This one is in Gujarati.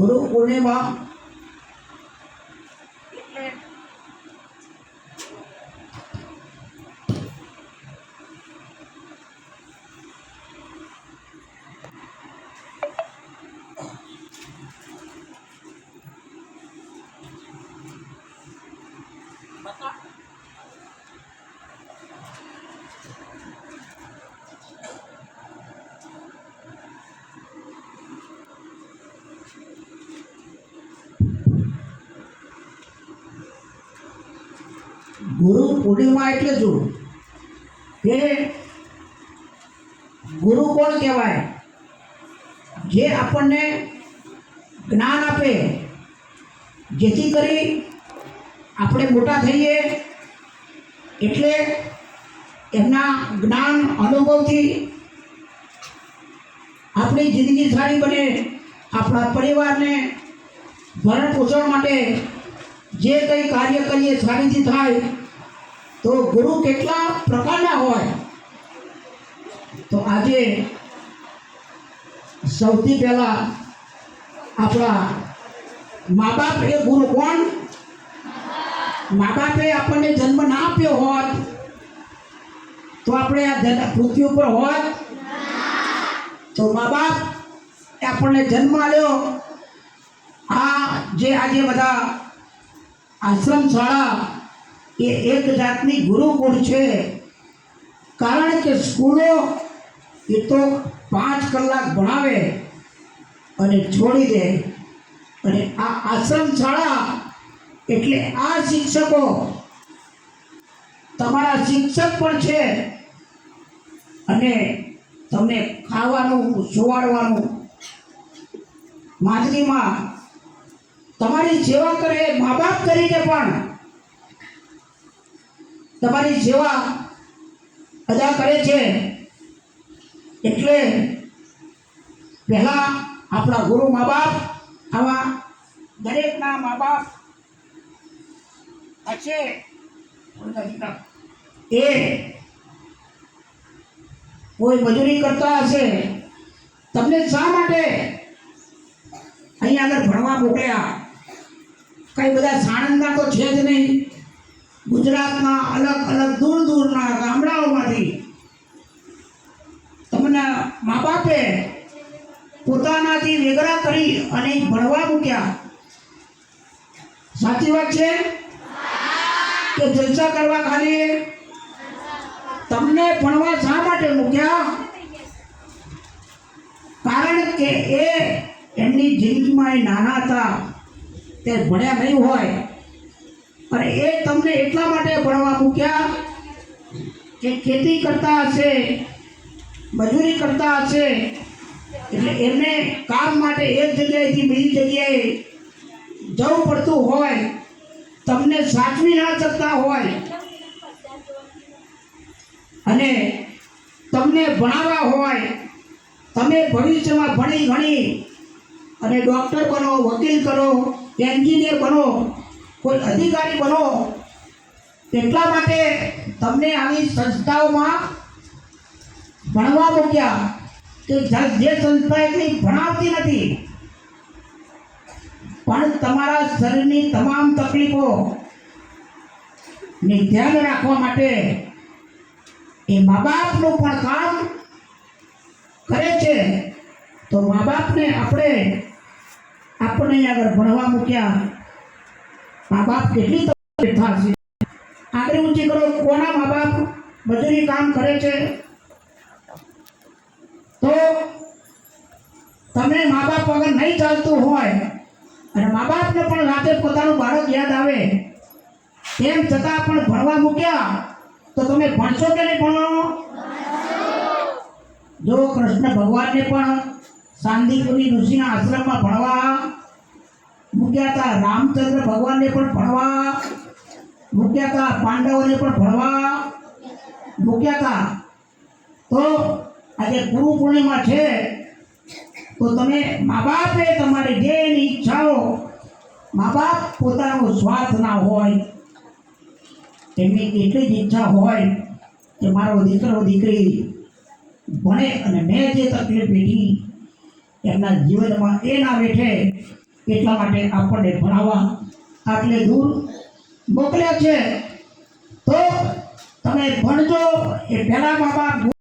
ગુરુ પૂર્ણિમા ગુરુ પૂર્ણિમા એટલે શું? કે ગુરુ કોણ કહેવાય? જે આપણને જ્ઞાન આપે. જેથી કરી આપણે મોટા થઈએ એટલે એમના જ્ઞાન અનુભવથી આપણી જિંદગી સારી બને. આપણા પરિવારને ભરણ પોષણ માટે જે કંઈ કાર્ય કરીએ, સ્વામીજી થાય, તો ગુરુ કેટલા પ્રકારના હોય? તો આજે સૌથી પહેલા આપણા મા બાપ એ ગુરુ કોણ? મા બાપે આપણને જન્મ ના આપ્યો હોત, તો આપણે આ પૃથ્વી ઉપર હોત? તો મા બાપ આપણને જન્મ આપ્યો. આ જે આજે બધા આશ્રમ શાળા એ એક જાતની ગુરુકુળ છે. કારણ કે સ્કૂલો એ તો પાંચ કલાક ભણાવે અને છોડી દે. અને આ આશ્રમ શાળા એટલે આ શિક્ષકો તમારા શિક્ષક પણ છે અને તમને ખાવાનું, સુવાડવાનું માંદગીમાં તમારી સેવા કરે મા બાપ તરીકે પણ તમારી સેવા અદા કરે છે એટલે પહેલા આપણા ગુરુ મા બાપ આવા દરેકના મા બાપ હશે. એ કોઈ મજૂરી કરતા હશે. તમને શા માટે અહીંયા આગળ ભણવા મોકલ્યા? કઈ બધા સાણંદના તો છે જ નહીં. ગુજરાતના અલગ અલગ દૂર દૂરના ગામડાઓમાંથી તમને મા બાપે પોતાનાથી વેગળા કરી અને ભણવા મૂક્યા. સાચી વાત છે? કે જલસા કરવા ખાલી તમને ભણવા શા માટે મૂક્યા? કારણ કે એ એમની જિંદગીમાં એ નાના હતા. તે ભણ્યા નહીં હોય. અને એ તમને એટલા માટે ભણવા મૂક્યા કે ખેતી કરતા હશે, મજૂરી કરતા હશે, એટલે એમને કામ માટે એક જગ્યાએથી બીજી જગ્યાએ જવું પડતું હોય, તમને સાચવી ના શકતા હોય. અને તમને ભણાવવા હોય, તમે ભવિષ્યમાં ભણી ગણી અને ડૉક્ટર બનો, વકીલ કરો એન્જિનિયર બનો, કોઈ અધિકારી બનો એટલા માટે તમને આવી સંસ્થાઓમાં ભણવા મૂક્યા કે જે સંસ્થા એટલી ભણાવતી નથી. પણ તમારા શરીરની તમામ તકલીફો ને ધ્યાન રાખવા માટે એ મા બાપનું પણ કામ કરે છે. તો મા બાપને આપણે આપણને આગળ ભણવા મૂક્યા. મા બાપ કેટલી તકલીફ થશે? આગળ ઊંચી કરો, કોના મા બાપ મજૂરી કામ કરે છે? તો તમે મા બાપ વગર નહીં ચાલતું હોય, અને મા બાપને પણ રાતે પોતાનું બાળક યાદ આવે. તેમ છતાં પણ ભણવા મૂક્યા, તો તમે ભણશો કે નહીં ભણવાનો? જો કૃષ્ણ ભગવાનને પણ શાંતિપુરી ઋષિના આશ્રમમાં ભણવા મૂક્યા હતા રામચંદ્ર ભગવાનને પણ ભણવા મૂક્યા હતા પાંડવોને પણ ભણવા મૂક્યા હતા તો આજે ગુરુ પૂર્ણિમા છે, તો તમે મા બાપે તમારી જે એની ઈચ્છાઓ મા બાપ પોતાનો સ્વાર્થ ના હોય, એમની એટલી જ ઈચ્છા હોય કે મારો દીકરો, દીકરી ભણે અને મેં જે તકલીફ વેઠી એમના જીવનમાં એ ના બેઠે એટલા માટે આપણને ભણાવવા આટલે દૂર મોકલ્યા છે. તો તમે ભણજો એ પહેલા બાપ